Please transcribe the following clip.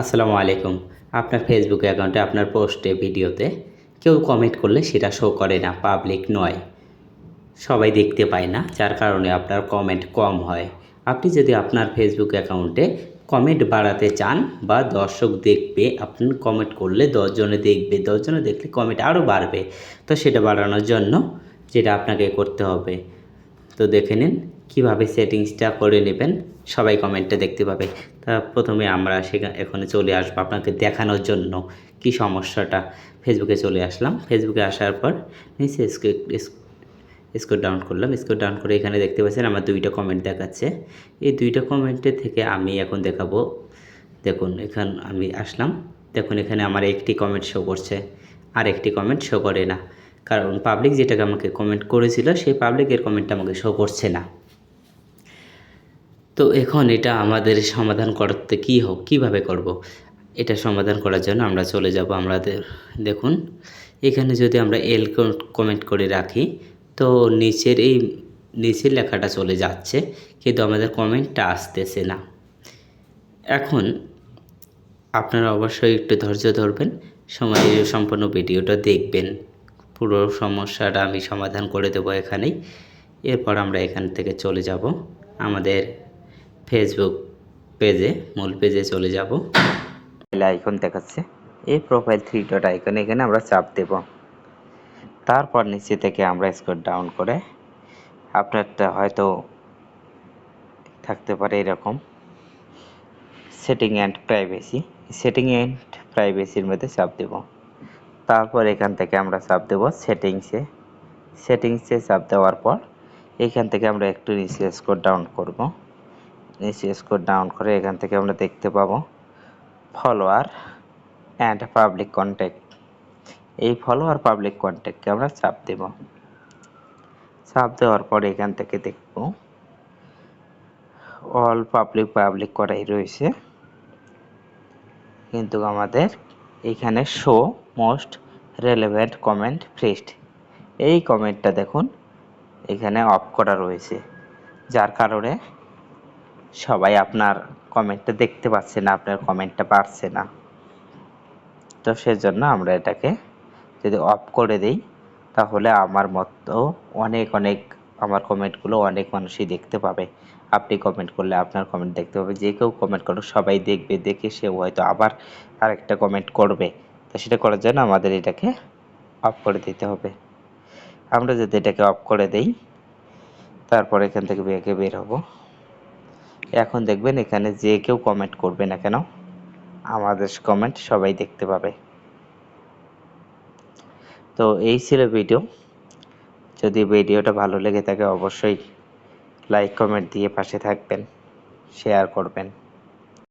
আসসালামু আলাইকুম। আপনার ফেসবুক অ্যাকাউন্টে আপনার পোস্টে ভিডিওতে কেউ কমেন্ট করলে সেটা শো করে না পাবলিক নয়। সবাই দেখতে পায় না, যার কারণে আপনার কমেন্ট কম হয়। আপনি যদি আপনার ফেসবুক অ্যাকাউন্টে কমেন্ট বাড়াতে চান বা দর্শক দেখবে, আপনি কমেন্ট করলে দশজনে দেখবে, দশজনে দেখলে কমেন্ট আরও বাড়বে। তো সেটা বাড়ানোর জন্য যেটা আপনাকে করতে হবে। তো দেখে নিন, কীভাবে সেটিংসটা করে নেবেন, সবাই কমেন্টটা দেখতে পাবে। তা প্রথমে আমরা সেখানে এখানে চলে আসব আপনাকে দেখানোর জন্য কি সমস্যাটা। ফেসবুকে চলে আসলাম। ফেসবুকে আসার পর নিচে স্কোর ডাউন করলাম। স্কোর ডাউন করে এখানে দেখতে পাচ্ছেন আমার দুইটা কমেন্ট দেখাচ্ছে। এই দুইটা কমেন্টের থেকে আমি এখন দেখাবো। দেখুন, এখান আমি আসলাম। দেখুন, এখানে আমার একটি কমেন্ট শো করছে। আর একটি কমেন্ট শো করে না। কারণ পাবলিক যেটাকে আমাকে কমেন্ট করেছিল, সেই পাবলিকের কমেন্টটা আমাকে শো করছে না। তো এখন এটা আমাদের সমাধান করতে কী হোক কীভাবে করব। এটা সমাধান করার জন্য আমরা চলে যাব আমাদের, দেখুন, এখানে যদি আমরা এল কমেন্ট করে রাখি, তো নিচের এই, নিচের লেখাটা চলে যাচ্ছে, কিন্তু আমাদের কমেন্টটা আসতেছে না। এখন আপনারা অবশ্যই একটু ধৈর্য ধরবেন, সময় সম্পূর্ণ ভিডিওটা দেখবেন। পুরো সমস্যাটা আমি সমাধান করে দেবো এখানেই। এরপর আমরা এখান থেকে চলে যাব আমাদের ফেসবুক পেজে মূল পেজে চলে যাব। আইকন দেখাচ্ছে। এই প্রোফাইল থ্রি ডট আইকন এখানে আমরা চাপ দেব। তারপর নিচে থেকে আমরা স্কোর ডাউন করে আপনারটা হয়তো থাকতে পারে এরকম। Setting and privacy setting and প্রাইভেসির মধ্যে চাপ দেব। তারপর এখান থেকে আমরা চাপ দেব সেটিংসে সেটিংসে চাপ দেওয়ার পর এখান থেকে আমরা একটু নিচে স্কোর ডাউন করব। নিচে স্কোর ডাউন করে এখান থেকে আমরা দেখতে পাবো ফলোয়ার অ্যান্ড পাবলিক কন্ট্যাক্ট এই ফলোয়ার পাবলিক কন্ট্যাক্টকে আমরা চাপ দেব। চাপ দেওয়ার পর এখান থেকে দেখব অল পাবলিক পাবলিক করাই রয়েছে। কিন্তু আমাদের এখানে show most relevant comment first এই কমেন্টটা দেখুন, এখানে অফ করা রয়েছে। যার কারণে সবাই আপনার কমেন্টটা দেখতে পাচ্ছে না, আপনার কমেন্টটা পারছে না। তো সেজন্য আমরা এটাকে যদি অফ করে দিই, তাহলে আমার মতো অনেক অনেক আমার কমেন্টগুলো অনেক মানুষই দেখতে পাবে। আপনি কমেন্ট করলে আপনার কমেন্ট দেখতে পাবে। যে কেউ কমেন্ট করুক, সবাই দেখবে, দেখে সে হয়তো আবার আরেকটা কমেন্ট করবে। তো সেটা করার জন্য আমাদের এটাকে অফ করে দিতে হবে। আমরা যদি এটাকে অফ করে দেই, তারপর এখান থেকে বেঁকে বের হব। এখন দেখবেন এখানে যে কেউ কমেন্ট করবে না কেন, আমাদের কমেন্ট সবাই দেখতে পাবে। তো এই ছিল ভিডিও যদি ভিডিওটা ভালো লেগে থাকে, অবশ্যই লাইক কমেন্ট দিয়ে পাশে থাকবেন শেয়ার করবেন।